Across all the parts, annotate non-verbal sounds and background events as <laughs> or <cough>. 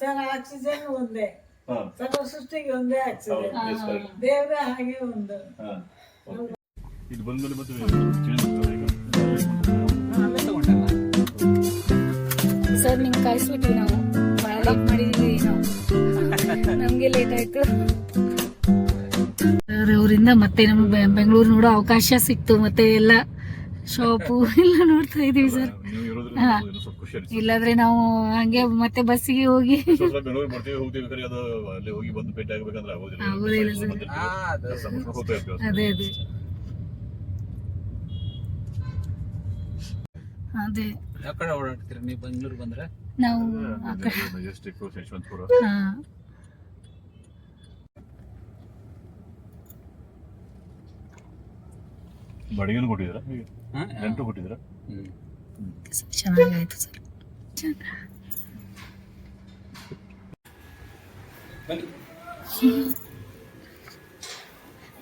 Sir oxygen ಒಂದೇ. ಸರ್ವ ಸೃಷ್ಟಿಗೆ ಒಂದೇ ಆಕ್ಸಿಜನ್ ದೇವ್ರ ಹಾಗೆ ಒಂದು. ಇದು ಬಂದ್ಮೇಲೆ ಮತ್ತೆ. ಸರ್ ನಿಮ್ಗೆ ಕಾಯಿಸ್ಬಿಟ್ವಿ ನಾವು ಭಾಳ ಲೇಟ್ ಮಾಡಿದೀವಿ ನಾವು ನಮಗೆ ಲೇಟ್ ಆಯ್ತು. ಸರ್ ಅವರಿಂದ ಮತ್ತೆ ನಮ್ಗೆ ಬೆಂಗಳೂರು ನೋಡೋ ಅವಕಾಶ ಸಿಕ್ತು ಮತ್ತೆ ಎಲ್ಲ ಶಾಪು ಎಲ್ಲ ನೋಡ್ತಾ ಇದೀವಿ ಸರ್. ಇಲ್ಲಾದ್ರೆ ಹಾ. ಇಲ್ಲಾಂದ್ರೆ ನಾವು ಹಂಗೆ ಮತ್ತೆ ಬಸ್ಸಿಗೆ ಹೋಗಿ ಆಗೋದಿಲ್ಲ. ಸರ್. ಅದೇ ಅದೇ ಅದೇ. ಯಾವ ಕಡೆ ಓಡಾಡ್ತೀರಿ ನೀವು ಬೆಂಗಳೂರು ಬಂದ್ರೆ? ನಾವು ಆ ಕಡೆ. ಮೆಜೆಸ್ಟಿಕ್ ಯಶವಂತಪುರ ಹಾ. ಬಾಡಿಗೆನೂ ಕೊಟ್ಟಿದ್ದೀರಾ? ಈಗ ಹಾ? ರೆಂಟು ಕೊಟ್ಟಿದ್ರ ಹ್ಮ್. ಚೆನ್ನಾಗಾಯ್ತು ಸರ್.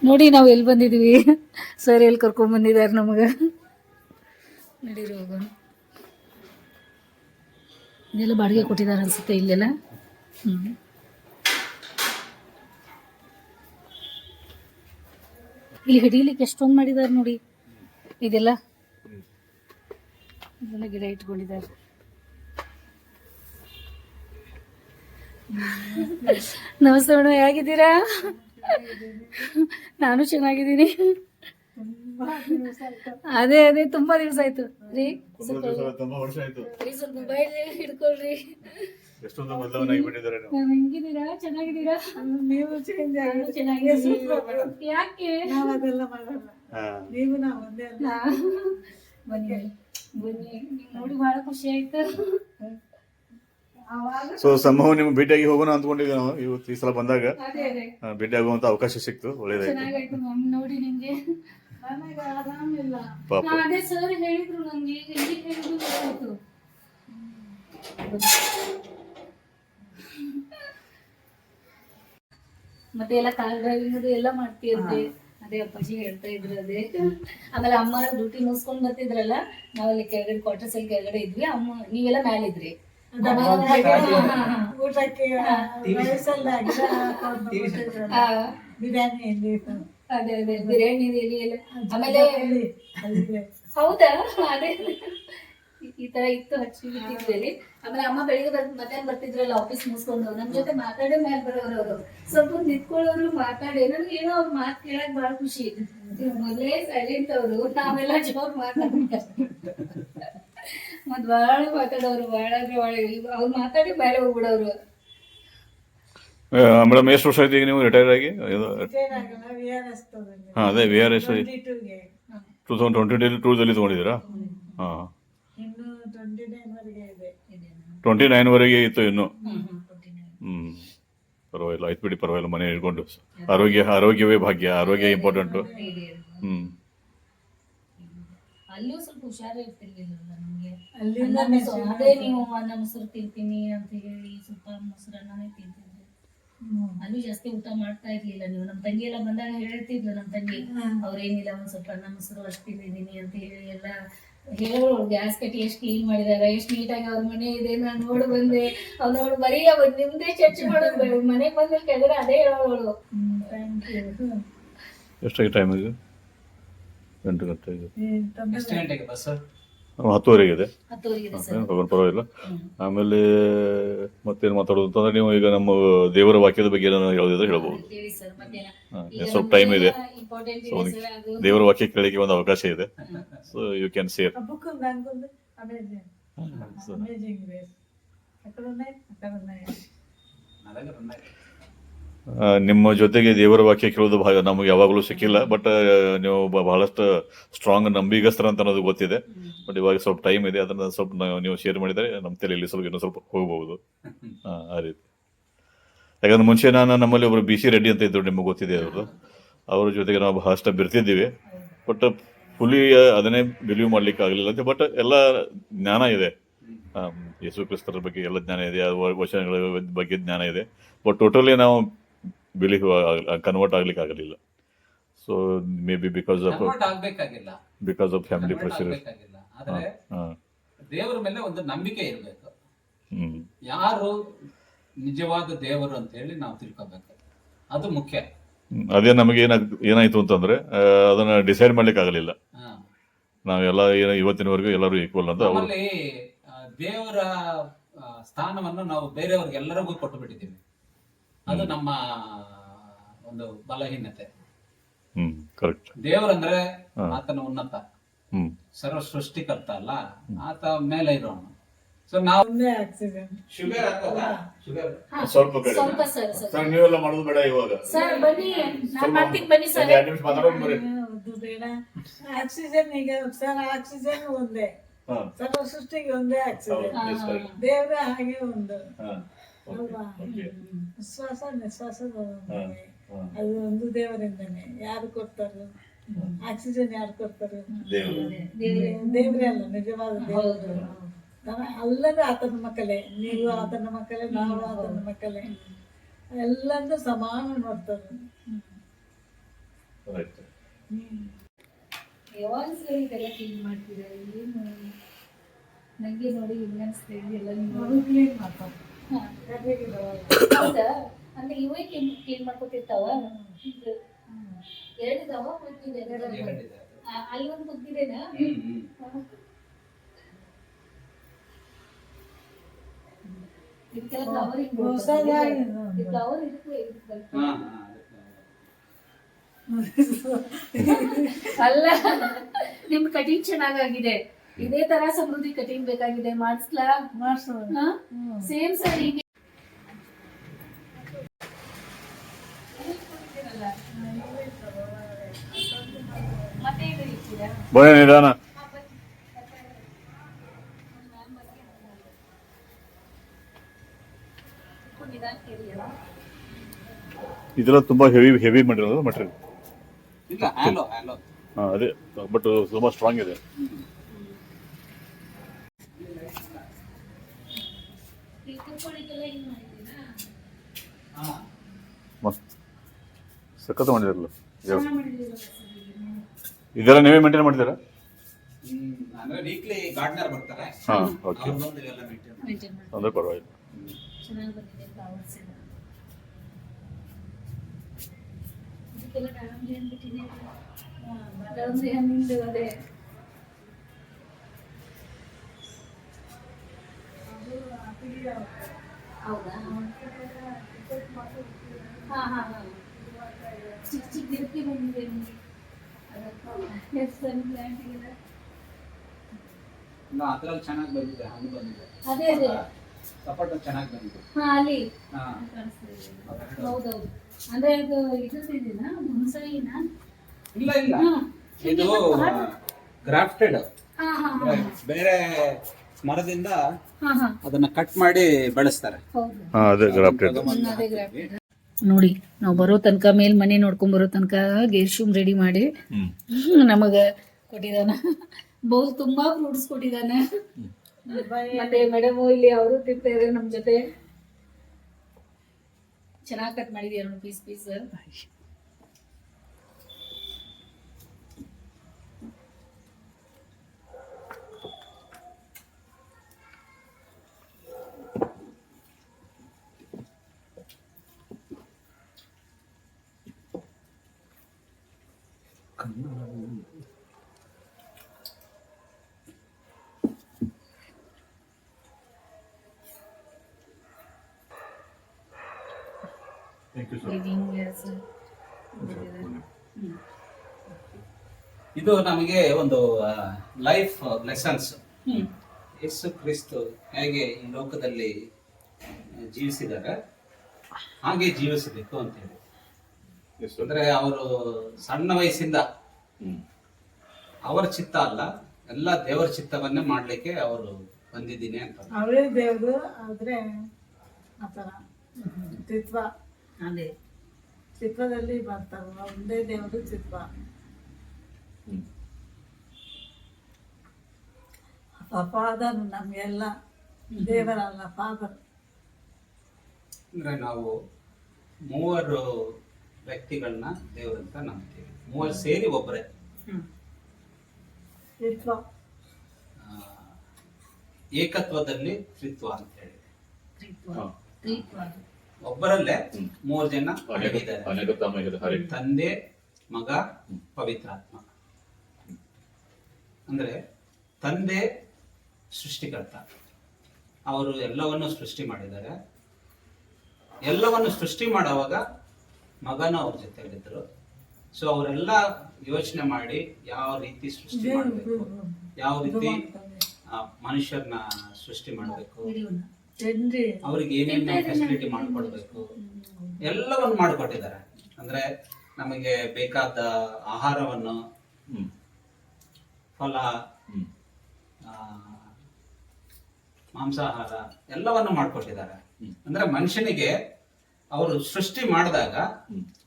ನೋಡಿ ನಾವು ಎಲ್ಲಿ ಬಂದಿದೀವಿ. ಸರ್ ಎಲ್ಲಿ ಕರ್ಕೊಂಡ್ ಬಂದಿದ್ದಾರೆ ನಮಗ? ನಡೀರಿ ಹೋಗೋಣ. ಇದೆಲ್ಲ ಬಾಡಿಗೆ ಕೊಟ್ಟಿದ್ದಾರೆ ಅನ್ಸುತ್ತೆ ಇಲ್ಲೆಲ್ಲ? ಹ್ಞೂ ಇಲ್ಲಿ ಹಿಡೀಲಿಕ್ಕೆ ಎಷ್ಟೊಂದು ಮಾಡಿದ್ದಾರೆ ನೋಡಿ. ಇದೆಲ್ಲ? ಇದೆಲ್ಲ ಗಿಡ ಇಟ್ಕೊಂಡಿದ್ದಾರೆ. ನಮಸ್ತೆ ಮೇಡಮ್ ಹೇಗಿದ್ದೀರಾ? ನಾನು ಚೆನ್ನಾಗಿದ್ದೀನಿ. ಅದೇ ಅದೇ ತುಂಬಾ ದಿವಸ ಆಯ್ತು. ರೀ? ಸ್ವಲ್ಪ ತುಂಬಾ ವರ್ಷ ಆಯ್ತು. ರೀ, ಸ್ವಲ್ಪ ಮೊಬೈಲ್ ಹಿಡ್ಕೊಳ್ರಿ. ಹೆಂಗಿದ್ದೀರಾ? ಚೆನ್ನಾಗಿದ್ದೀರಾ? ನೀವು ಚೆನ್ನಾಗಿದ್ದೀನಿ ಯಾಕೆ? ನಾವು ನಾವು ಒಂದೇ ಅಲ್ಲ. ಬನ್ನಿ. ಬನ್ನಿ. ನೋಡಿ ಬಹಳ ಖುಷಿ ಆಯ್ತು. ಸೊ ಸಂಭವ ನಿಮ್ಗೆ ಭೇಟಿಯಾಗಿ ಹೋಗೋಣ ಅಂದ್ಕೊಂಡಿದ್ದೆ ನಾವು ಇವತ್ತು ಈ ಸಲ ಬಂದಾಗ. ಭೇಟಿ ಆಗುವಂತ ಅವಕಾಶ ಸಿಕ್ತು ಒಳ್ಳೇದಾಯ್ತು. ನೋಡಿ ನಿಮ್ಗೆ ಪಾಪ. ಅದೇ ಸರ್ ಹೇಳಿದ್ರು ನಂಗೆ ಎಲ್ಲಿ ಹೇಳಿದ್ರು ಗೊತ್ತಾಯ್ತು. ಮತ್ತೆ ಎಲ್ಲ ಕಾರ್ ಡ್ರೈವಿಂಗ್ ಅದು ಎಲ್ಲ ಮಾಡ್ತಿರ್ತೆ ಅದೇ ಅಪ್ಪಾಜಿ ಹೇಳ್ತಾ ಇದ್ರು ಅದೇ. ಆಮೇಲೆ ಅಮ್ಮ ಡ್ಯೂಟಿ ಮುಗಿಸ್ಕೊಂಡ್ ಬರ್ತಿದ್ರಲ್ಲ ನಾವಲ್ಲಿ ಕೆಳಗಡೆ ಕ್ವಾರ್ಟರ್ಸ್ ಅಲ್ಲಿ ಕೆಳಗಡೆ ಇದ್ವಿ ಅಮ್ಮ ನೀವೆಲ್ಲ ಮ್ಯಾಲಿದ್ರಿ. ಊಟಕ್ಕೆ ಬಿರಿಯಾನಿ ಅದೇ ಅದೇ ಬಿರಿಯಾನಿ ಆಮೇಲೆ ಹೌದಾ? ಅದೇ. ಈ- ತರ ಇತ್ತು ಹಚ್ಚಿ ರೀ ಆಮೇಲೆ ಅಮ್ಮ ಬೆಳಿಗ್ಗೆ ಬರ್ ಮಧ್ಯಾಹ್ನ ಬರ್ತಿದ್ರಲ್ಲ ಆಫೀಸ್ ಮುಗಿಸ್ಕೊಂಡು ನಮ್ ಜೊತೆ ಮಾತಾಡೇ ಮೇಲೆ ಬರೋರು ಅವರು. ಸ್ವಲ್ಪ ನಿಂತ್ಕೊಳ್ಳೋರು ಮಾತಾಡಿ ನನ್ಗೆ ಏನೋ ಅವ್ರ ಮಾತು ಕೇಳಕ್ ಬಹಳ ಖುಷಿ. ಮೊದಲೇ ಸೈಲೆಂಟ್ ಅವರು ನಾವೆಲ್ಲ ಜೋರ್ ಮಾತಾಡ್ತಾರೆ ಮತ್ ಬಹಳ ಮಾತಾಡೋರು ಬಹಳ ಅಂದ್ರೆ ಬಹಳ ಅವ್ರು ಮಾತಾಡಿ ಮೇಲೆ ಹೋಗ್ಬಿಡೋರು. ಮೇಡಮ್ ಎಷ್ಟು ವರ್ಷ ಆಯ್ತು ಈಗ ನೀವು ರಿಟೈರ್ ಆಗಿ. ಹಾಂ ಅದೇ ವಿ ಆರ್ ಎಸ್ 22 ಗೆ. ಟೂ ತೌಸಂಡ್ ಟ್ವೆಂಟಿ ಟೂದಲ್ಲಿ ತೊಗೊಂಡಿದ್ದೀರಾ? ಹಾಂ. ಟ್ವೆಂಟಿ ನೈನ್ ವರೆಗೆ ನೈನ್ವರೆಗೆ ಇತ್ತು ಇನ್ನು. ಹ್ಞೂ ಪರವಾಗಿಲ್ಲ ಆಯ್ತು ಬಿಡಿ ಪರವಾಗಿಲ್ಲ ಮನೆ ಇಟ್ಕೊಂಡು ಆರೋಗ್ಯ ಆರೋಗ್ಯವೇ ಭಾಗ್ಯ ಆರೋಗ್ಯ ಇಂಪಾರ್ಟೆಂಟು ಹ್ಞೂ ಅಲ್ಲೂ ಸ್ವಲ್ಪ ಹುಷಾರಿರ್ತಿರ್ಲಿಲ್ಲ ನಮ್ಗೆ? ಅದೇ ನೀವು ಅನ್ನ ಮೊಸರು ತಿಂತೀನಿ ಅಂತ ಹೇಳಿ ಸ್ವಲ್ಪ ಮೊಸರನ್ನ ತಿಂತಿದ್ರಿ. ಅಲ್ಲೂ ಜಾಸ್ತಿ ಊಟ ಮಾಡ್ತಾ ಇರ್ಲಿಲ್ಲ ನೀವು. ನಮ್ ತಂಗಿ ಎಲ್ಲ ಬಂದಾಗ ಹೇಳ್ತಿದ್ಲು ನಮ್ ತಂಗಿ ಅವ್ರೇನಿಲ್ಲ ಒಂದ್ ಸ್ವಲ್ಪ ಅನ್ನ ಮೊಸರು ಅಷ್ಟು ತಿಂದಿದ್ದೀನಿ ಅಂತ ಹೇಳಿ ಎಲ್ಲ ಹೇಳೋಳು ಗ್ಯಾಸ್ ಕಟ್ಟಿ ಎಷ್ಟು ಕ್ಲೀನ್ ಮಾಡಿದಾರೆ ಎಷ್ಟು ನೀಟಾಗಿ ಅವ್ರ ಮನೆ ಇದೆ ನಾನು ನೋಡಿ ಬಂದೆ. ಅವ್ರು ನೋಡಿ ಬರೀ ಅವ್ರು ನಿಮ್ದೇ ಚರ್ಚೆ ಮಾಡೋದು ಮನೆಗೆ ಬಂದ್ರೆ ಕೆಳಗಡೆ ಅದೇ ಹೇಳೋಳು ಎಷ್ಟಾಗಿ ಟೈಮ್ ಇದೆ ಎಂಟು ಗಂಟೆ ಇದೆ ಎಷ್ಟು ಗಂಟೆಗೆ ಬಸ್ ಹತ್ತುವರೆಗೆ ಇದೆ ತಗೊಂಡು ಪರವಾಗಿಲ್ಲ. ಆಮೇಲೆ ಮತ್ತೇನು ಮಾತಾಡೋದು ಅಂತಂದ್ರೆ ನೀವು ಈಗ ನಮ್ಮ ದೇವರ ವಾಕ್ಯದ ಬಗ್ಗೆ ಏನಾದ್ರು ಹೇಳೋದಿದ್ರೆ ಹೇಳ್ಬೋದು. ಸ್ವಲ್ಪ ಟೈಮ್ ಇದೆ. ದೇವರ ವಾಕ್ಯ ಕೇಳಲಿಕ್ಕೆ ಒಂದು ಅವಕಾಶ ಇದೆ. So you can share. Book ನಿಮ್ಮ ಜೊತೆಗೆ ದೇವರ ವಾಕ್ಯ ಕೇಳೋದು ಭಾಗ ನಮಗೆ ಯಾವಾಗಲೂ ಸಿಕ್ಕಿಲ್ಲ ಬಟ್ ನೀವು ಬಹಳಷ್ಟು ಸ್ಟ್ರಾಂಗ್ ನಂಬಿಗಸ್ತರ ಅಂತ ಅನ್ನೋದು ಗೊತ್ತಿದೆ. ಬಟ್ ಇವಾಗ ಸ್ವಲ್ಪ ಟೈಮ್ ಇದೆ, ಅದನ್ನ ಸ್ವಲ್ಪ ನಾವು- ಶೇರ್ ಮಾಡಿದರೆ ನಮ್ಮ ತಲೆಯಲ್ಲಿ ಸ್ವಲ್ಪ ಇನ್ನೂ ಸ್ವಲ್ಪ ಹೋಗಬಹುದು. ಆ ರೀತಿ. ಯಾಕಂದ್ರೆ ಮುಂಚೆ ನಾನು ನಮ್ಮಲ್ಲಿ ಒಬ್ರು ಬಿ ಸಿ ರೆಡ್ಡಿ ಅಂತ ಇದ್ರು, ನಿಮಗೆ ಗೊತ್ತಿದೆ ಅವರು ಅವ್ರ ಜೊತೆಗೆ ನಾವು ಬಹಳಷ್ಟು ಬೆರ್ತಿದ್ದೀವಿ. ಬಟ್ ಫುಲಿ ಅದನ್ನೇ ಬಿಲೀವ್ ಮಾಡ್ಲಿಕ್ಕೆ ಆಗಲಿಲ್ಲ ಅಂತ ಬಟ್ ಎಲ್ಲ ಜ್ಞಾನ ಇದೆ. ಯೇಸು ಕ್ರಿಸ್ತರ ಬಗ್ಗೆ ಎಲ್ಲ ಜ್ಞಾನ ಇದೆ ವಚನಗಳ ಬಗ್ಗೆ ಜ್ಞಾನ ಇದೆ. ಬಟ್ ಟೋಟಲಿ ನಾವು ಬಿಲೀವ್ ಕನ್ವರ್ಟ್ ಆಗ್ಲಿಕ್ಕೆ ಆಗಲಿಲ್ಲ. So maybe because of ಆಗ್ಬೇಕಾಗಿಲ್ಲ. ಬಿಕಾಸ್ ಆಫ್ ಫ್ಯಾಮಿಲಿ ಪ್ರೆಷರ್ ದೇವರ ಮೇಲೆ ಒಂದು ನಂಬಿಕೆ ಇರಬೇಕು. ಯಾರು ನಿಜವಾದ ದೇವರು ಅಂತ ಹೇಳಿ ನಾವು ತಿಳ್ಕೊಬೇಕು. ಅದು ಮುಖ್ಯ. ಅದೇ ನಮಗೆ ಏನಾಗ್ ಏನಾಯ್ತು ಅಂತಂದ್ರೆ ಅದನ್ನ ಡಿಸೈಡ್ ಮಾಡ್ಲಿಕ್ಕೆ ಆಗಲಿಲ್ಲ. ನಾವೆಲ್ಲ ಏನ ಇವತ್ತಿನವರೆಗೂ ಎಲ್ಲರೂ ಈಕ್ವಲ್ ಅಂತ ದೇವರ ಸ್ಥಾನವನ್ನು ನಾವು ಬೇರೆಯವ್ರಿಗೆ ಎಲ್ಲರಿಗೂ ಕೊಟ್ಟು ಬಿಟ್ಟಿದ್ದೀವಿ. ಅದು ನಮ್ಮ ಒಂದು ಬಲಹೀನತೆ. ಹ್ಮ್ ಕರೆಕ್ಟ್ ದೇವರಂದ್ರೆ. ಆತನ ಉನ್ನತ. ಸರ್ವ ಸರ್ವ ಸೃಷ್ಟಿಕರ್ತ ಅಲ್ಲ ಆತ ಮೇಲೆ ಇರೋಣ ಸೊ ನಾವು ಒಂದೇ ಆಕ್ಸಿಜನ್ ಶುಗರ್ ಶುಗರ್. ಸ್ವಲ್ಪ ಕಡಿಮೆ. ಸ್ವಲ್ಪ ಸರ್ ಸರ್. ನೀವೆಲ್ಲ ಮಾಡೋದು ಬೇಡ ಇವಾಗ. ಸರ್ ಬನ್ನಿ. ನಾನ್ ಮಾಡ್ತೀನಿ ಬನ್ನಿ ಸರ್. ಎರಡು ನಿಮಿಷ ಮಾತಾಡೋದು ಬರ್ರಿ. ಅದು ಬೇಡ. ಆಕ್ಸಿಜನ್ ಈಗ ಸರ್ ಆಕ್ಸಿಜನ್ ಒಂದೇ. ಹಾ. ಸರ್ವ ಸೃಷ್ಟಿಗೆ ಒಂದೇ ಆಕ್ಸಿಜನ್. ಹೌದು, yes, correct. ದೇವ್ರ ಹಾಗೆ ಒಂದು. ಹಾ. ಅಲ್ವಾ? ವಿಶ್ವಾಸ ನಿಶ್ವಾಸ. ಅದು ಒಂದು ದೇವರಿಂದನೇ. ಯಾರು ಕೊಡ್ತಾರೋ? ಆಕ್ಸಿಜನ್ ಯಾರು ಕೊಡ್ತಾರೋ? ದೇವರೇ. ದೇವ್ರೇ. ಅಲ್ಲ ನಿಜವಾದ ದೇವರು ಆತನ ಮಕ್ಕಳೇ. ನೀವು ಆತನ ಮಕ್ಕಳೇ ನಾವು ಆತನ ಮಕ್ಕಳೇ. ಎಲ್ಲಂದು ಸಮಾನ ನೋಡ್ತಾರೆ. ಯಾವಾಗ ಸರ್ ಇದೆಲ್ಲ ಕ್ಲೀನ್ ಮಾಡ್ತೀರಾ? ಏನು? ನಂಗೆ ನೋಡಿ ಹಿಂಗೆ ಅನಿಸ್ತಾ ಎಲ್ಲ ನೀವು. ಕ್ಲೀನ್ ಮಾಡ್ತಾರೆ. ಹೌದಾ? ಅಂದ್ರೆ ಇವೇ ಕ್ಲೀನ್ ಮಾಡ್ಕೊತಿರ್ತಾವ ಒಂದು ಕುದ್ದಿದೇನಾ. ಫ್ಲವರ್ ಅಲ್ಲ ನಿಮ್ ಕಟಿಂಗ್ ಚೆನ್ನಾಗಾಗಿದೆ. ಇದೇ ತರ ಸಮೃದ್ಧಿ ಕಟಿಂಗ್ ಬೇಕಾಗಿದೆ. ಮಾಡಿಸ್ಲಾ? ಸೇಮ್ ಸರ್ ಹೀಗೆ. ಮತ್ತೆ ಇದು ಇರ್ತೀರಾ ಬನ್ನಿ ನಿಧಾನ. ಇದೆಲ್ಲ ತುಂಬಾ ಹೆವಿ ಹೆವಿ ಮಾಡಿರೋದು ಮಟೀರಿಯಲ್ ಅದೇ ಬಟ್ ತುಂಬಾ ಸ್ಟ್ರಾಂಗ್ ಇದೆ ಈ ಕುತ್ಕೊಳ್ಳಿಕ್ಕೆಲ್ಲ ಹಿಂಗ್ ಮಾಡಿದ್ದೀರಾ ಹಾ ಮಸ್ತ್ ಸಖತ್ ಮಾಡಿದಿರಲ್ಲ. ಇದೆಲ್ಲ ನೀವೇ ಮೇಂಟೈನ್ ಮಾಡಿದ್ದೀರಾ? ಅಂದ್ರೆ ವೀಕ್ಲಿ ಗಾರ್ಡ್ನರ್ ಬರ್ತಾರೆ. ಹಾ ಓಕೆ ಪರವಾಗಿಲ್ಲ. ಹೌದಾ? ಹಾ ಹಾ ಹಾ. ಗಿಡಕ್ಕೆ ಬಂದಿದೆ ಇದೆ. ಅದ್ರಲ್ಲಿ ಚೆನ್ನಾಗಿ ಬಂದಿದೆ ಹಣ್ಣು ಬಂದಿದೆ. ಅದೇ ಅದೇ. ಸಪೋಟ ಚೆನ್ನಾಗಿ ಬಂದಿದೆ. ಹಾ ಅಲ್ಲಿ. ಹಾ. ಕಾಣಿಸ್ತಾ ಇದೆ. ಹೌದೌದು. ಅಂದ್ರೆ ಮುನ್ಸಳಿನ ಇಲ್ಲ ಇಲ್ಲ. ಇದು ಗ್ರಾಫ್ಟೆಡ್. ಹಾ ಹಾ ಹಾ. ಬೇರೆ ಮರದಿಂದ ಹಾ ಹಾ. ಅದನ್ನ ಕಟ್ ಮಾಡಿ ಬೆಳೆಸ್ತಾರೆ. ಹೌದು. ಹಾ ಅದೇ ಗ್ರಾಫ್ಟೆಡ್. ಅದೇ ಗ್ರಾಫ್ಟೆಡ್. ನೋಡಿ ನಾವು ಬರೋ ತನಕ ಮೇಲ್ ಮನೆ ನೋಡ್ಕೊಂಡ್ ಬರೋ ತನಕ ಗೇರ್ಶೂಮ್ ರೆಡಿ ಮಾಡಿ. ನಮಗ ಕೊಟ್ಟಿದಾನ ಬೌಲ್ ತುಂಬಾ ಫ್ರೂಟ್ಸ್ ಕೊಟ್ಟಿದಾನೆ ಮತ್ತೆ ಮೇಡಮ್ ಇಲ್ಲಿ ಅವರು ತಿಂತಾ ಇದಾರೆ ನಮ್ ಜೊತೆ. ಚೆನ್ನಾಗಿ ಕಟ್ ಮಾಡಿದ್ಯಾ ನೋಡಿ ಪೀಸ್ ಪೀಸ್ ಇದು ನಮಗೆ ಒಂದು ಲೈಫ್ ಲೆಸನ್ಸ್ ಯೇಸು ಕ್ರಿಸ್ತು ಹೇಗೆ ಈ ಲೋಕದಲ್ಲಿ ಜೀವಿಸಿದಾಗ ಹಾಗೆ ಜೀವಿಸಬೇಕು ಅಂತ ಹೇಳಿ. ಅಂದ್ರೆ ಅವರು ಸಣ್ಣ ವಯಸ್ಸಿಂದ ಅವರ ಚಿತ್ತ ಅಲ್ಲ ಎಲ್ಲ ದೇವರ ಚಿತ್ತವನ್ನೇ ಮಾಡ್ಲಿಕ್ಕೆ ಅವರು ಬಂದಿದ್ದೀನಿ ಅಂತ. ಅವರೇ ದೇವ್ರು ಆದ್ರೆ ಆತರ ಚಿತ್ವ ಅದೇ. ಚಿತ್ರದಲ್ಲಿ ಬರ್ತಾರ ಒಂದೇ ದೇವರು ಚಿತ್ವ ಫಾದರ್ ನಮ್ಗೆಲ್ಲ ದೇವರಲ್ಲ ಫಾದರ್ ಅಂದ್ರೆ ನಾವು ಮೂವರು ವ್ಯಕ್ತಿಗಳನ್ನ ದೇವರಂತ ನಂಬ್ತೀವಿ. ಮೂವರು ಸೇರಿ ಒಬ್ಬರೇ ಏಕತ್ವದಲ್ಲಿ ತ್ರಿತ್ವ ಅಂತ ಹೇಳಿ. ಒಬ್ಬರಲ್ಲೇ. ಮೂರು ಜನ ಅಡಗಿದ್ದಾರೆ ತಂದೆ ಮಗ ಪವಿತ್ರಾತ್ಮ. ಅಂದ್ರೆ ತಂದೆ ಸೃಷ್ಟಿಕರ್ತ. ಅವರು ಎಲ್ಲವನ್ನು ಸೃಷ್ಟಿ ಮಾಡಿದ್ದಾರೆ. ಎಲ್ಲವನ್ನು ಸೃಷ್ಟಿ ಮಾಡುವಾಗ ಮಗನ ಅವ್ರ ಜೊತೆಲಿದ್ರು ಸೊ ಅವರೆಲ್ಲ ಯೋಚನೆ ಮಾಡಿ ಯಾವ ರೀತಿ ಸೃಷ್ಟಿ ಮಾಡಬೇಕು? ಯಾವ ರೀತಿ ಮನುಷ್ಯರ್ನ ಮನುಷ್ಯರನ್ನ ಸೃಷ್ಟಿ ಮಾಡಬೇಕು? ಅವ್ರಿಗೆ ಏನೇನು ಫೆಸಿಲಿಟಿ ಮಾಡ್ಕೊಡ್ಬೇಕು? ಎಲ್ಲವನ್ನು ಮಾಡಿಕೊಟ್ಟಿದ್ದಾರೆ. ಅಂದ್ರೆ ನಮಗೆ ಬೇಕಾದ ಆಹಾರವನ್ನು ಹ್ಮ್. ಫಲ ಹ್ಮ್. ಆ, ಮಾಂಸಾಹಾರ ಎಲ್ಲವನ್ನು ಮಾಡಿಕೊಟ್ಟಿದ್ದಾರೆ. ಅಂದ್ರೆ ಮನುಷ್ಯನಿಗೆ ಅವರು ಸೃಷ್ಟಿ ಮಾಡಿದಾಗ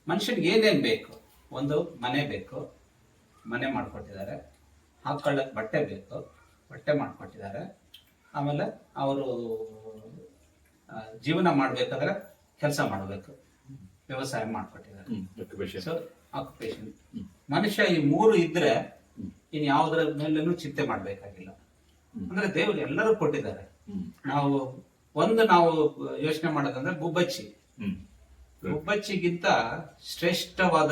ಮನುಷ್ಯನಿಗೆ ಏನೇನ್ ಬೇಕು? ಒಂದು ಮನೆ ಬೇಕು. ಮನೆ ಮಾಡ್ಕೊಟ್ಟಿದ್ದಾರೆ. ಹಾಕೊಳ್ಳಕ್ ಬಟ್ಟೆ ಬೇಕು. ಬಟ್ಟೆ ಮಾಡ್ಕೊಟ್ಟಿದ್ದಾರೆ. ಆಮೇಲೆ ಅವರು ಜೀವನ ಮಾಡ್ಬೇಕಾದ್ರೆ ಕೆಲಸ ಮಾಡಬೇಕು. ವ್ಯವಸಾಯ ಮಾಡ್ಕೊಟ್ಟಿದ್ದಾರೆ. ಸೊ ಆಕ್ಯುಪೇಷನ್ ಮನುಷ್ಯ ಈ ಮೂರು ಇದ್ರೆ. ಇನ್ ಯಾವುದರ ಮೇಲೂ ಚಿಂತೆ ಮಾಡ್ಬೇಕಾಗಿಲ್ಲ. ಅಂದ್ರೆ ದೇವರು ಎಲ್ಲರೂ ಕೊಟ್ಟಿದ್ದಾರೆ. ನಾವು ಒಂದು ನಾವು ಯೋಚನೆ ಮಾಡೋದಂದ್ರೆ ಗುಬ್ಬಚ್ಚಿ. ಗುಬ್ಬಚ್ಚಿಗಿಂತ ಶ್ರೇಷ್ಠವಾದ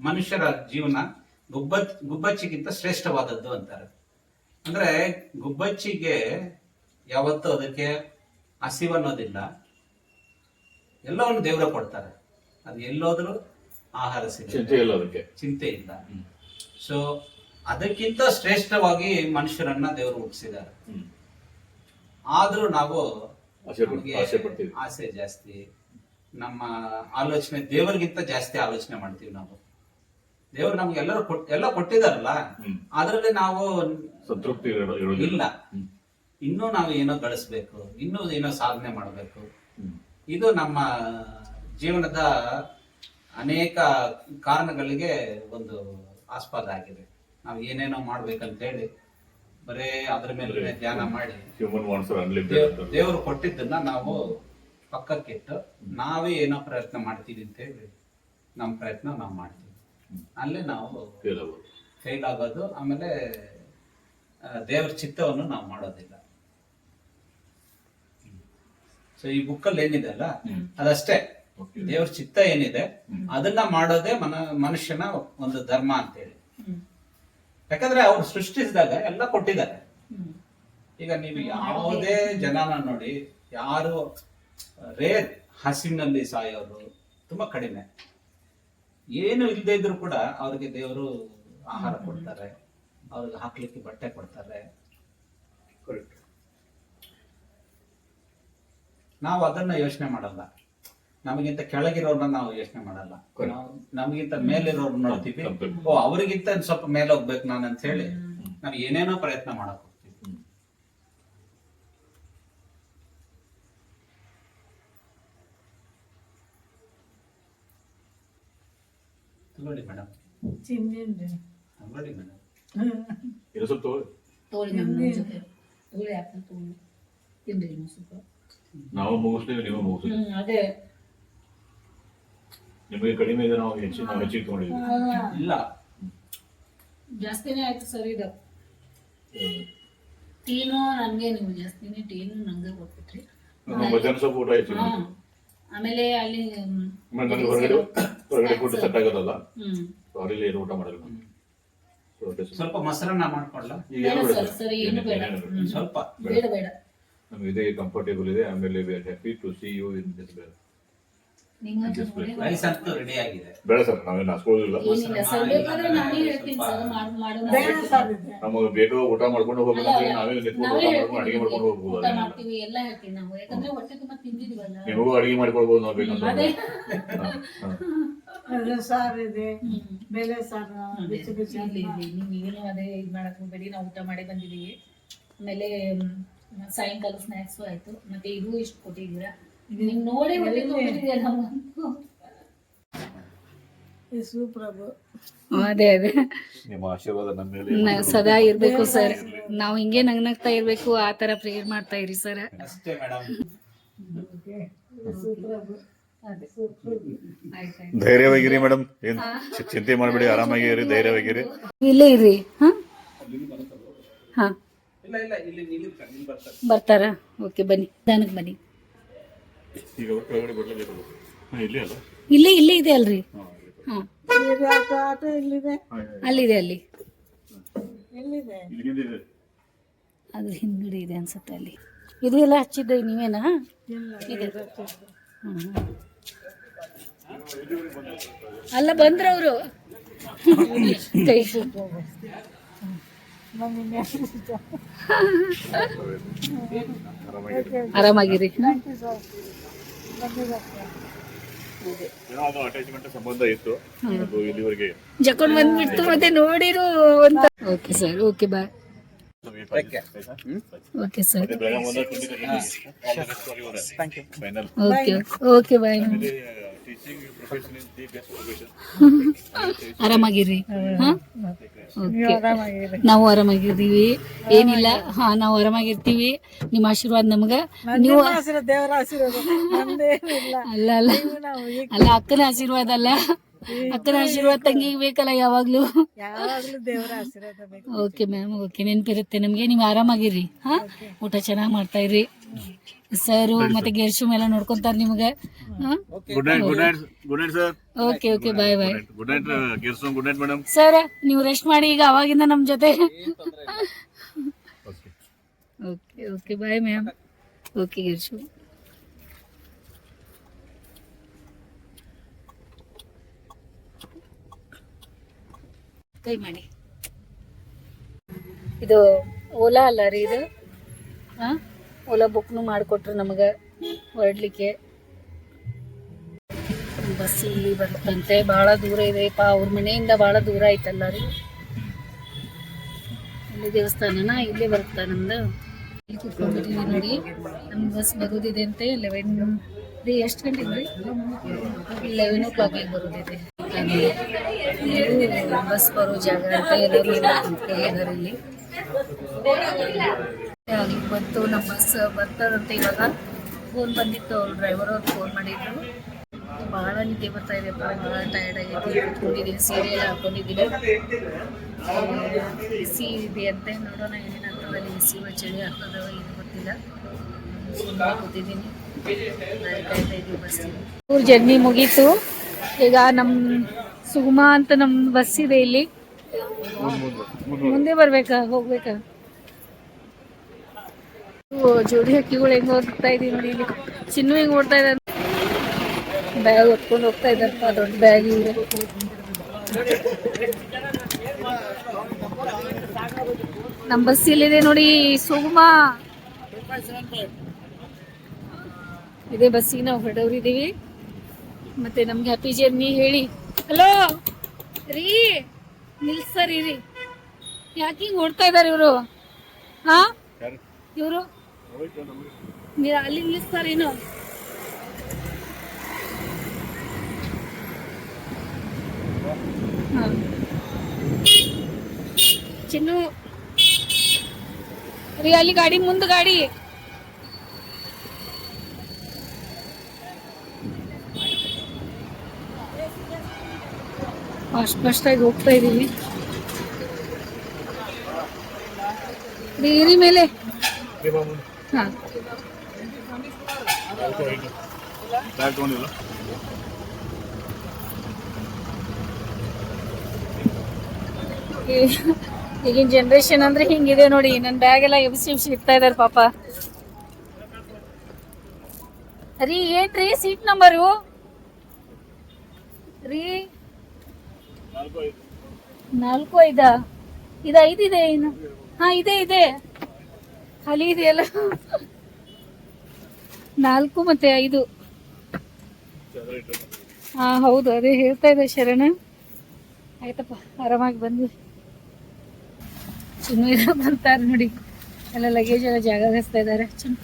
ಮನುಷ್ಯರ ಜೀವನ ಗುಬ್ಬ ಗುಬ್ಬಚ್ಚಿಗಿಂತ ಶ್ರೇಷ್ಠವಾದದ್ದು ಅಂತಾರೆ. ಅಂದ್ರೆ ಗುಬ್ಬಚ್ಚಿಗೆ ಯಾವತ್ತೂ ಅದಕ್ಕೆ ಹಸಿವನ್ನೋದಿಲ್ಲ. ಎಲ್ಲವನ್ನು ದೇವರ ಕೊಡ್ತಾರೆ. ಅದು ಎಲ್ಲೋದ್ರೂ ಆಹಾರ ಸಿಗುತ್ತೆ. ಚಿಂತೆ ಇಲ್ಲ. ಸೊ ಅದಕ್ಕಿಂತ ಶ್ರೇಷ್ಠವಾಗಿ ಮನುಷ್ಯರನ್ನ ದೇವರು ಹುಟ್ಟಿಸಿದ್ದಾರೆ. ಆದ್ರೂ ನಾವು ಆಸೆ ಪಡ್- ನಮ್ಗೆ ಆಸೆ ಪಡ್ತೀವಿ. ಆಸೆ ಜಾಸ್ತಿ. ನಮ್ಮ ಆಲೋಚನೆ ದೇವರಿಗಿಂತ ಜಾಸ್ತಿ ಆಲೋಚನೆ ಮಾಡ್ತೀವಿ ನಾವು. ದೇವ್ರು ನಮ್ಗೆ ಎಲ್ಲರೂ ಕೊಟ್ ಎಲ್ಲ ಕೊಟ್ಟಿದಾರಲ್ಲ? ಹ್ಮ್. ಅದರಲ್ಲಿ ನಾವು ಸಂತೃಪ್ತಿ ಇರೋ- ಇರೋದಿಲ್ಲ. ಇಲ್ಲ. ಹ್ಮ್. ಇನ್ನೂ ನಾವು ಏನೋ ಗಳಿಸ್ಬೇಕು ಇನ್ನೂ ಏನೋ ಸಾಧನೆ ಮಾಡಬೇಕು. ಹ್ಮ್. ಇದು ನಮ್ಮ ಜೀವನದ ಅನೇಕ ಕಾರಣಗಳಿಗೆ ಒಂದು ಆಸ್ಪದ ಆಗಿದೆ. ನಾವು ಏನೇನೋ ಮಾಡ್ಬೇಕಂತ ಹೇಳಿ ಬರೇ ಅದ್ರ ಮೇಲೆ ಧ್ಯಾನ ಮಾಡಿ. ಹ್ಯೂಮನ್ ವಾಂಟ್ಸ್ ಆರ್ ಅನ್ಲಿಮಿಟೆಡ್ ದೇವರು ಕೊಟ್ಟಿದ್ದನ್ನ ನಾವು ಪಕ್ಕಕ್ಕಿಟ್ಟು ನಾವೇ ಏನೋ ಪ್ರಯತ್ನ ಮಾಡ್ತೀವಿ ಅಂತ ಹೇಳಿ ನಮ್ಮ ಪ್ರಯತ್ನ ನಾವು ಮಾಡ್ತೀವಿ. ಅಲ್ಲೇ ನಾವು ಫೇಲ್ ಆಗೋದು. ಆಮೇಲೆ ದೇವ್ರ ಚಿತ್ತವನ್ನು ನಾವು ಮಾಡೋದಿಲ್ಲ. ಸೊ ಈ ಬುಕ್ಕಲ್ಲಿ ಏನಿದೆ ಅಲ್ಲ? ಅದಷ್ಟೇ. ದೇವ್ರ ಚಿತ್ತ ಏನಿದೆ ಅದನ್ನ ಮಾಡೋದೇ ಮನ ಮನುಷ್ಯನ ಒಂದು ಧರ್ಮ ಅಂತೇಳಿ. ಯಾಕಂದ್ರೆ ಅವ್ರು ಸೃಷ್ಟಿಸಿದಾಗ ಎಲ್ಲ ಕೊಟ್ಟಿದ್ದಾರೆ. ಈಗ ನೀವು ಯಾವುದೇ ಜನನ ನೋಡಿ ಯಾರು ರೇರ್ ಹಸಿನಲ್ಲಿ ಸಾಯೋರು ತುಂಬಾ ಕಡಿಮೆ. ಏನು ಇಲ್ಲದೆ ಇದ್ರು ಕೂಡ ಅವ್ರಿಗೆ ದೇವರು ಆಹಾರ ಕೊಡ್ತಾರೆ ಅವ್ರಿಗೆ ಹಾಕ್ಲಿಕ್ಕೆ ಬಟ್ಟೆ ಕೊಡ್ತಾರೆ. ನಾವು ಅದನ್ನ ಯೋಚನೆ ಮಾಡಲ್ಲ. ನಮಗಿಂತ ಕೆಳಗಿರೋರ್ನ ನಾವು ಯೋಚನೆ ಮಾಡಲ್ಲ. ನಾವು ನಮಗಿಂತ ಮೇಲಿರೋರ್ನ ನೋಡ್ತೀವಿ. ಓ ಅವರಿಗಿಂತ ಸ್ವಲ್ಪ ಮೇಲೆ ಹೋಗ್ಬೇಕು ನಾನು ಅಂತ ಹೇಳಿ ನಾವು ಏನೇನೋ ಪ್ರಯತ್ನ ಮಾಡಕ್ ಹೋಗ್ತೀವಿ. ತಗೊಳ್ಳಿ ಮೇಡಮ್ ತಗೊಳ್ಳಿ ಮೇಡಮ್ ಸ್ವಲ್ಪ ತಿನ್ರಿ ಸ್ವಲ್ಪ. ನಾವು ಮುಗಿಸ್ತೀವಿ ನೀವು ಮುಗಿಸ್ತೀವಿ. ಅದೇ. ನಿಮಗೆ ಕಡಿಮೆ ಇದೆ ನಾವು ಹೆಚ್ಚಿನ ನಾವು ಹೆಚ್ಚಿಗೆ ಇಲ್ಲ. ಜಾಸ್ತಿನೇ ಆಯ್ತು ಸರ್ ಇದು. ಟೀನು ನನಗೆ ನಿಮ್ಗೆ ಜಾಸ್ತಿನೇ ಟೀನು ನಂಗೆ ಕೊಟ್ಬಿಟ್ರಿ. ನಮ್ಮ ಸೊಪ್ಪು ಸ್ವಲ್ಪ ಊಟ ಆಯ್ತು ಆಮೇಲೆ ಅಲ್ಲಿ ನನಗೆ ಹೊರಗಡೆ ಹೊರಗಡೆ ಫುಡ್ ಸೆಟ್ ಆಗೋದಲ್ಲ? ಸಾರಿಲಿ ಏನು ಊಟ ಮಾಡಿಲ್ಲ ಸ್ವಲ್ಪ ಮೊಸರನ್ನ ಮಾಡ್ಕೊಳ್ಳ ಸರ್ ಏನು ಬೇಡ. ಸ್ವಲ್ಪ. ಬೇಡ ಬೇಡ. ನಮ್ಗೆ ಇದೇ ಕಂಫರ್ಟೇಬಲ್ ಇದೆ. ಆಮೇಲೆ we are happy to see you in this ಬೇರೆ ರೈಸ್ ಅಂತೂ ರೆಡಿ ಆಗಿದೆ. ಬೇಡ ಸರ್ ನಾವೇನು ಹಾಸ್ಕೊಳ್ಳೋದಿಲ್ಲ ಏನಿಲ್ಲ ಸರ್ ಬೇಕಾದ್ರೆ ನಾನೇ ಹೇಳ್ತೀನಿ ಸರ್ ಮಾಡ್ ಮಾಡೋಣ ಬೇಡ ಸರ್ ಇದೆ ನಮಗೆ ಬೇಕು ಊಟ ಮಾಡ್ಕೊಂಡು ಹೋಗ್ಬೇಕಂದ್ರೆ ನಾವೇ ನಿಂತ್ಕೊಂಡು ನಾವೇ ಊಟ ಮಾಡ್ಕೊಂಡು ಅಡಿಗೆ ಮಾಡ್ಕೊಂಡು ಹೇಳ್ತೀವಿ ಹೋಗ್ಬೋದು. ಊಟ ಅದೇನಿಲ್ಲ. ಮಾಡ್ತೀವಿ ಎಲ್ಲ ಹೇಳ್ತೀನಿ ನಾವು. ಯಾಕಂದ್ರೆ ಹೊಟ್ಟೆ ತುಂಬಾ ತಿಂದಿದ್ವಲ್ಲ. ನಿಮಗೂ ಅಡಿಗೆ ಮಾಡ್ಕೊಳ್ಬೋದು ನಾವು ಬೇಕಂತ ಅದೇ. ಹಾ, ಹಾ. ಅದು ಸಾರು ಇದೆ. ಹ್ಮ್. ಬೇಳೆ ಸಾರು ಬಿಸಿ ಬಿಸಿ ಇಲ್ಲಿ ಅನ್ನ. ಇಲ್ಲಿ ನೀವು ಏನು ಅದೇ ಇದು ಮಾಡಕ್ ಹೋಗ್ಬೇಡಿ ನಾವು ಊಟ ಮಾಡಿ ಬಂದಿದೀವಿ. ಆಮೇಲೆ ಮ್, ಸಾಯಂಕಾಲ ಸ್ನಾಕ್ಸ್ ಆಯ್ತು. ಮತ್ತೆ ಇದು ಇಷ್ಟು ಕೊಟ್ಟಿದ್ದೀರಾ? ನೀವು ನೋಡಿ ಸುಪ್ರಭು ಅದೇ. ಅದೇ ನಿಮ್ಮ ಆಶೀರ್ವಾದ ನಮ್ಮ ಮೇಲೆ ಸದಾ ಇರ್ಬೇಕು ಸರ್. ನಾವು ಹಿಂಗೆ ನಗ್ನಗ್ತಾ ಇರ್ಬೇಕು ಆ ತರ ಪ್ರೇಯರ್ ಮಾಡ್ತಾ ಇರಿ ಸರ್. ಅಷ್ಟೇ ಮೇಡಮ್ ಧೈರ್ಯವಾಗಿರಿ ಮೇಡಮ್ ಏನ್ ಚಿ- ಚಿಂತೆ ಮಾಡಬೇಡಿ ಆರಾಮಾಗಿರಿ ಧೈರ್ಯವಾಗಿರಿ. ಇಲ್ಲೇ ಇರಿ ಹಾ? ಹಾ. ಇಲ್ಲ ಇಲ್ಲ ಇಲ್ಲಿ ನಿಲ್ಲಿರ್ತಾರೆ ಇಲ್ಲಿ ಬರ್ತಾರೆ. ಬರ್ತಾರಾ? ಓಕೆ ಬನ್ನಿ. ನನಗ್ ಬನ್ನಿ. ಈಗ ಅವ್ರ ಕೆಳಗಡೆ ಬರ್ಲೇಬೇಕು ಹಾಂ ಇಲ್ಲಿ ಅಲ್ಲ? ಇಲ್ಲೇ ಇಲ್ಲೇ ಇದೆ ಅಲ್ರಿ. ಹಾಂ ಹಾಂ. ಅಲ್ಲಿದೆ ಅಲ್ಲಿ. ಇಲ್ಲಿ ಹಿಂದೆ ಇದೆ. ಅದ್ರ ಹಿಂದ್ಗಡೆ ಇದೆ ಅನ್ಸುತ್ತೆ ಅಲ್ಲಿ. ಇದು ಎಲ್ಲ ಹಚ್ಚಿದ್ದೆ ನೀವೇನಾ? ಇದೆ. ಅಲ್ಲ ಬಂದ್ರ ಅವರು ಕೈ ಆರಾಮಾಗಿರಿ. ಏನೋ ಅಟ್ಯಾಚ್ಮೆಂಟ್ ಸಂಬಂಧ ಇತ್ತು. ಅದು ಇಲ್ಲಿವರೆಗೆ ಜಕೊಂಡ್ ಬಂದ್ಬಿಡ್ತು ಮತ್ತೆ ನೋಡಿರು ಅಂತ. Okay sir okay bye. Okay. Sir. Okay okay bye. <laughs> ಆರಾಮಾಗಿರಿ ಹಾ ಓಕೆ ಆರಾಮಾಗಿದೆ ನಾವು ಆರಾಮಾಗಿರ್ತೀವಿ ಏನಿಲ್ಲ. ಹಾ ನಾವು ಆರಾಮಾಗಿರ್ತೀವಿ. ನಿಮ್ಮ ಆಶೀರ್ವಾದ ನಮ್ಗ. ನೀವು ದೇವರ ಆಶೀರ್ವಾದ. ನಮ್ದೇನು ಇಲ್ಲ ಅಲ್ಲ ಅಲ್ಲ. ನಾವು ಅಲ್ಲ ಅಕ್ಕನ ಆಶೀರ್ವಾದ ಅಲ್ಲ. ಅಕ್ಕನ ಆಶೀರ್ವಾದ ತಂಗಿಗೆ ಬೇಕಲ್ಲ ಯಾವಾಗ್ಲೂ. ಯಾವಾಗ್ಲೂ ದೇವರ ಆಶೀರ್ವಾದ ಬೇಕು. ಓಕೆ ಮ್ಯಾಮ್ ಓಕೆ ನೆನಪಿರುತ್ತೆ ನಮಗೆ. ನೀವು ಆರಾಮಾಗಿರಿ. ಹಾ? ಊಟ ಚೆನ್ನಾಗಿ ಮಾಡ್ತಾ ಇರಿ. ಸರು ಮತ್ತೆ ಗೆರ್ಶು ಎಲ್ಲ ನೋಡ್ಕೊಂತಾರ ನಿಮಗೆ. Good night good night good night sir okay okay bye bye good night ಗಿರ್ಸೋನ್ good night madam sir ನೀವು ರೆಸ್ಟ್ ಮಾಡಿ ಈಗ ಅವಾಗಿಂದ ನಮ್ಮ ಜೊತೆ. Okay okay bye ma'am okay ಗಿರ್ಶು ಕೈ ಮಾಡಿ. ಇದು ಓಲಾ ಅಲ್ಲ ರೀ ಇದು? ಹಾಂ? ಓಲಾ ಬುಕ್ನು ಮಾಡಿಕೊಟ್ರು ನಮಗೆ, ಹೊರಡ್ಲಿಕ್ಕೆ. ಬಸ್ ಇಲ್ಲಿ ಬರುತ್ತಂತೆ, ಭಾಳ ದೂರ ಇದೆ, ಪಾ ಅವ್ರ ಮನೆಯಿಂದ ಭಾಳ ದೂರ ಆಯ್ತಲ್ಲ ರೀ. ಇಲ್ಲಿ ದೇವಸ್ಥಾನನ, ಇಲ್ಲೇ ಬರುತ್ತಾ ನಮ್ದು? ಇಲ್ಲಿ ಕುತ್ಕೊಂಡಿದ್ದೀವಿ ನೋಡಿ ನಮ್ಮ ಬಸ್ ಬರೋದಿದೆ ಅಂತೆ ಲೆವೆನ್ ರೀ, ಎಷ್ಟು ಗಂಟೆಗೆ ರೀ? ಲೆವೆನ್ ಓ ಕ್ಲಾಕಿಗೆ ಬರೋದಿದೆ. ಬಸ್ ಬರೋ ಜಾಗ ಅಂತ ಎಲ್ಲರೂ ಇಲ್ಲಿ. ಅಲ್ಲಿ ಬಂತು ನಮ್ಮ ಬಸ್ ಬರ್ತದಂತೆ ಇವಾಗ ಫೋನ್ ಬಂದಿತ್ತು ಅವ್ರು ಡ್ರೈವರ್ ಅವ್ರು ಫೋನ್ ಮಾಡಿದ್ರು. ಬಹಳ ನಿದ್ದೆ ಬರ್ತಾ ಇದೆ ಬಹಳ ಟಯರ್ಡ್ ಆಗೈತಿ ಕುತ್ಕೊಂಡಿದ್ದೀನಿ ಸೀರಿಯಲ್ ಎಲ್ಲ ಹಾಕೊಂಡಿದ್ದೀನಿ. ಬಿಸಿ ಇದೆ ಅಂತೆ ನೋಡೋಣ ಏನೇನಾಗ್ತದೆ ಅಲ್ಲಿ ಬಿಸಿ ಚಳಿ ಆಗ್ತದ ಏನು ಗೊತ್ತಿಲ್ಲ. ಸುಮ್ಮನೆ ಕೂತಿದ್ದೀನಿ. ನಾಳೆ ಕಾಯ್ತಾ ಇದ್ದೀವಿ ಬಸ್ಸಿಗೆ ಊರ್ ಜರ್ನಿ ಮುಗೀತು. ಈಗ ನಮ್ಮ ಸುಗುಮ ಅಂತ ನಮ್ಮ ಬಸ್ ಇದೆ ಇಲ್ಲಿ. ಮುಂದೆ ಬರ್ಬೇಕಾ ಹೋಗ್ಬೇಕಾ? ಜೋಡಿ ಹಕ್ಕಿಗಳು ಹೆಂಗ್ ಓಡ್ತಾ ಇದೀನಿ ಇಲ್ಲಿ ಚಿನ್ನು ಹೆಂಗ್ ಓಡ್ತಾ ಇದ್ದಾನೆ ಬ್ಯಾಗ್ ಹೊತ್ಕೊಂಡು ಹೋಗ್ತಾ ಇದ್ದಾರಪ್ಪ ದೊಡ್ಡ ಬ್ಯಾಗ್ ಇವ್ರೆ. ನಮ್ಮ ಬಸ್ ಇಲ್ಲಿದೆ ನೋಡಿ ಸುಗುಮ ಇದೇ ಬಸ್ಸಿಗೆ ನಾವು ಹೊರಡವ್ರಿದ್ದೀವಿ ಮತ್ತೆ ನಮ್ಗೆ ಹ್ಯಾಪಿ ಜರ್ನಿ ಹೇಳಿ. ಹಲೋ ರೀ ನಿಲ್ಸರಿ ರೀ ಯಾಕೆ ಹಿಂಗ್ ಓಡ್ತಾ ಇದಾರೆ ಇವರು? ಹಾ? ಇವರು? ನೀವು ಅಲ್ಲಿ ನಿಲ್ಲಿಸ್ತಾರೇನು ಹಾ. ಚಿನ್ನು. ರೀ, ಅಲ್ಲಿ ಗಾಡಿ, ಮುಂದೆ ಗಾಡಿ. ಫಾಸ್ಟ್ ಫಾಸ್ಟ್ ಆಗಿ ಹೋಗ್ತಾ ಇದೀವಿ. ಡಿಗ್ರಿ ಮೇಲೆ. ಬ್ಯಾಗ್ ತೊಗೊಂಡಿಲ್ಲ ಈಗಿನ ಜನ್ರೇಷನ್ ಅಂದ್ರೆ ಹಿಂಗಿದೆ ನೋಡಿ ನನ್ನ ಬ್ಯಾಗ್ ಎಲ್ಲ ಎಬ್ಸಿ ಎಬ್ಸಿ ಇಡ್ತಾ ಇದಾರೆ ಪಾಪ. ರೀ ಏನ್ರಿ ಸೀಟ್ ನಂಬರು ರೀ ನಾಲ್ಕು ಐದಾ. ಇದು ಐದಿದೆ ಏನು ಹಾ ಇದೆ ಇದೆ. ಖಾಲಿ ಇದೆಯಲ್ಲ? ನಾಲ್ಕು ಮತ್ತೆ ಐದು. ಹಾ, ಹೌದು, ಅದೇ ಹೇಳ್ತಾ ಇದೆ ಶರಣ. ಆಯ್ತಪ್ಪ, ಆರಾಮಾಗಿ ಬಂದ್ವಿ. ಇನ್ನು ಬರ್ತಾರೆ ನೋಡಿ. ಎಲ್ಲ ಲಗೇಜ್ ಎಲ್ಲ ಜಾಗ ಹಸ್ತಾ ಇದಾರೆ ಚಿನ್ನು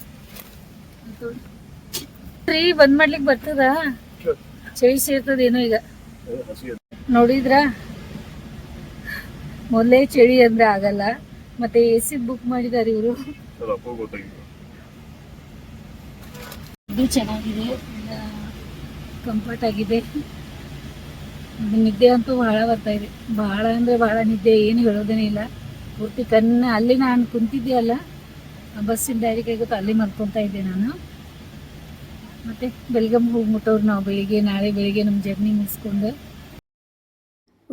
ರೀ ಬಂದ್ ಮಾಡ್ಲಿಕ್ಕೆ ಬರ್ತದ? ಚಳಿ ಸೇರ್ತದೇನೋ ಈಗ. ನೋಡಿದ್ರ? ಮೊದಲೇ ಚಳಿ ಅಂದ್ರೆ ಆಗಲ್ಲ. ಮತ್ತೆ ಎ ಸಿ ಬುಕ್ ಮಾಡಿದಾರೆ ಇವರು. ಇದು ಚೆನ್ನಾಗಿದೆ. ಕಂಫರ್ಟ್ ಆಗಿದೆ. ನಿದ್ದೆ ಅಂತೂ ಬಹಳ ಬರ್ತಾ ಇದೆ. ಬಹಳ ಅಂದ್ರೆ ಬಹಳ ನಿದ್ದೆ, ಏನು ಹೇಳೋದೇನೇ ಇಲ್ಲ. ಪೂರ್ತಿ ಕನ್ನ ಅಲ್ಲಿ ನಾನು ಕುಂತಿದ್ದೆ ಆ ಬಸ್ಸಿನ ಡೈರೆಕ್ಟ್ ಆಗುತ್ತೆ ಅಲ್ಲಿ ಮಲ್ಕೊತಾ ಇದ್ದೆ ನಾನು. ಮತ್ತೆ ಬೆಳಗ್ಗೆ ಹೋಗಿ ಮುಟ್ಟೋರು ನಾವು ಬೆಳಿಗ್ಗೆ, ನಾಳೆ ಬೆಳಿಗ್ಗೆ ನಮ್ಮ ಜರ್ನಿ ಮುಗಿಸ್ಕೊಂಡು.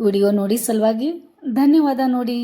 ವಿಡಿಯೋ ನೋಡಿ ಸಲುವಾಗಿ ಧನ್ಯವಾದ ನೋಡಿ.